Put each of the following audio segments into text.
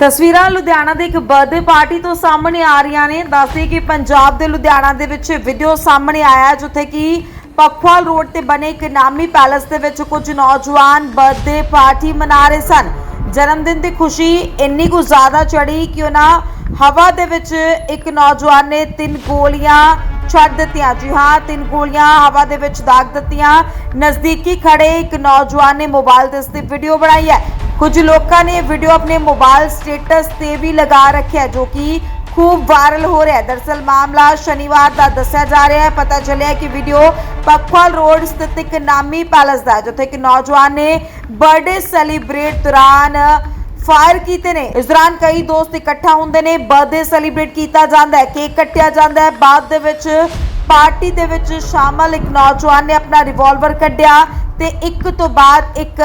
ਤਸਵੀਰਾਂ ਲੁਧਿਆਣਾ ਦੇ ਇੱਕ ਬਰਥਡੇ ਪਾਰਟੀ ਤੋਂ ਸਾਹਮਣੇ ਆ ਰਹੀਆਂ ਨੇ। ਦੱਸਦੇ ਕਿ ਪੰਜਾਬ ਦੇ ਲੁਧਿਆਣਾ ਦੇ ਵਿੱਚ ਵੀਡੀਓ ਸਾਹਮਣੇ ਆਇਆ ਜਿੱਥੇ ਕਿ ਪਖਵਾਲ ਰੋਡ ਤੇ ਬਣੇ ਇੱਕ ਨਾਮੀ ਪੈਲੇਸ ਦੇ ਵਿੱਚ ਕੁਝ ਨੌਜਵਾਨ ਬਰਥਡੇ ਪਾਰਟੀ ਮਨਾ ਰਹੇ ਸਨ। ਜਨਮ ਦਿਨ ਦੀ ਖੁਸ਼ੀ ਇੰਨੀ ਕੁ ਜ਼ਿਆਦਾ ਚੜੀ ਕਿ ਉਹਨਾਂ ਹਵਾ ਦੇ ਵਿੱਚ ਇੱਕ ਨੌਜਵਾਨ ਨੇ ਤਿੰਨ ਗੋਲੀਆਂ ਛੱਡ ਦਿੱਤੀਆਂ। ਜੀ ਹਾਂ, ਤਿੰਨ ਗੋਲੀਆਂ ਹਵਾ ਦੇ ਵਿੱਚ ਦਾਗ ਦਿੱਤੀਆਂ। ਨਜ਼ਦੀਕੀ ਖੜੇ ਇੱਕ ਨੌਜਵਾਨ ਨੇ ਮੋਬਾਈਲ ਤੇ ਇਸ ਦੀ ਵੀਡੀਓ ਬਣਾਈ ਹੈ। ਕੁਝ ਲੋਕਾਂ ਨੇ ਵੀਡੀਓ ਆਪਣੇ ਮੋਬਾਈਲ ਸਟੇਟਸ ਤੇ ਵੀ ਲਗਾ ਰੱਖਿਆ ਜੋ ਕਿ ਖੂਬ ਵਾਇਰਲ ਹੋ ਰਿਹਾ ਹੈ। ਦਰਸਲ ਮਾਮਲਾ ਸ਼ਨੀਵਾਰ ਦਾ ਦੱਸਿਆ ਜਾ ਰਿਹਾ ਹੈ। ਪਤਾ ਚੱਲਿਆ ਕਿ ਵੀਡੀਓ ਪਖਵਾਲ ਰੋਡ ਸਥਿਤ ਇੱਕ ਨਾਮੀ ਪੈਲਸ ਦਾ ਹੈ, ਜਿੱਥੇ ਇੱਕ ਨੌਜਵਾਨ ਨੇ ਬਰਥਡੇ ਸੈਲੀਬ੍ਰੇਟ ਦੌਰਾਨ ਫਾਇਰ ਕੀਤੇ ਨੇ। ਇਸ ਦੌਰਾਨ ਕਈ ਦੋਸਤ ਇਕੱਠਾ ਹੁੰਦੇ ਨੇ ਬਰਥਡੇ ਸੈਲੀਬ੍ਰੇਟ ਕੀਤਾ ਜਾਂਦਾ ਹੈ ਕੇਕ ਕੱਟਿਆ ਜਾਂਦਾ ਹੈ। ਬਾਅਦ ਦੇ ਵਿੱਚ ਪਾਰਟੀ ਦੇ ਵਿੱਚ ਸ਼ਾਮਲ ਇੱਕ ਨੌਜਵਾਨ ਨੇ ਆਪਣਾ ਰਿਵਾਲਵਰ ਕੱਢਿਆ ਤੇ ਇੱਕ ਤੋਂ ਬਾਅਦ ਇੱਕ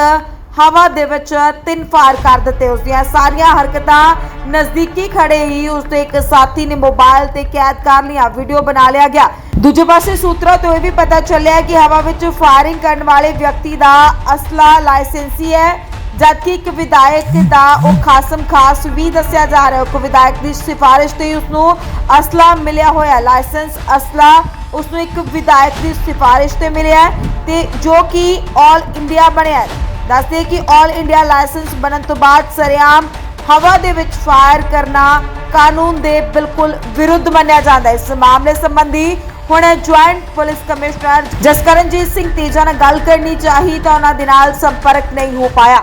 ਹਵਾ ਦੇ ਵਿੱਚ ਤਿੰਨ ਫਾਇਰ ਕਰ ਦਿੱਤੇ ਉਸ ਦੀਆਂ ਸਾਰੀਆਂ ਹਰਕਤਾਂ। ਨਜ਼ਦੀਕੀ ਖੜੇ ਹੀ ਉਸ ਦੇ ਇੱਕ ਸਾਥੀ ਨੇ ਮੋਬਾਈਲ ਤੇ ਕੈਦ ਕਰ ਲਿਆ, ਵੀਡੀਓ ਬਣਾ ਲਿਆ ਗਿਆ। ਦੂਜੇ ਪਾਸੇ ਸੂਤਰਾਂ ਤੋਂ ਇਹ ਵੀ ਪਤਾ ਚੱਲਿਆ ਕਿ ਹਵਾ ਵਿੱਚ ਫਾਇਰਿੰਗ ਕਰਨ ਵਾਲੇ ਵਿਅਕਤੀ ਦਾ ਅਸਲਾ ਲਾਇਸੈਂਸੀ ਹੈ, ਜਦਕਿ ਇੱਕ ਵਿਧਾਇਕ ਦਾ ਉਹ ਖਾਸਮ ਖਾਸ ਵੀ ਦੱਸਿਆ ਜਾ ਰਿਹਾ ਹੈ। ਵਿਧਾਇਕ ਦੀ ਸਿਫਾਰਿਸ਼ ਤੇ ਉਸ ਨੂੰ ਅਸਲਾ ਮਿਲਿਆ ਹੋਇਆ, ਲਾਇਸੈਂਸ ਅਸਲਾ ਉਸ ਨੂੰ ਇੱਕ ਵਿਧਾਇਕ ਦੀ ਸਿਫਾਰਿਸ਼ ਤੇ ਮਿਲਿਆ ਤੇ ਜੋ ਕਿ 올 ਇੰਡੀਆ ਬਣਿਆ ਦੱਸਦੇ ਕਿ 올 ਇੰਡੀਆ ਲਾਇਸੈਂਸ ਬਣਨ ਤੋਂ ਬਾਅਦ ਸਰੇਆਮ ਹਵਾ ਦੇ ਵਿੱਚ ਫਾਇਰ ਕਰਨਾ ਕਾਨੂੰਨ ਦੇ ਬਿਲਕੁਲ ਵਿਰੁੱਧ ਮੰਨਿਆ ਜਾਂਦਾ ਇਸ ਮਾਮਲੇ ਸੰਬੰਧੀ ਹੁਣ joint police commissioner Jaskaranjit Singh Teja ਨਾਲ ਗੱਲ ਕਰਨੀ ਚਾਹੀ ਤਾਂ ਉਹਨਾਂ ਦੇ ਨਾਲ ਸੰਪਰਕ ਨਹੀਂ ਹੋ ਪਾਇਆ।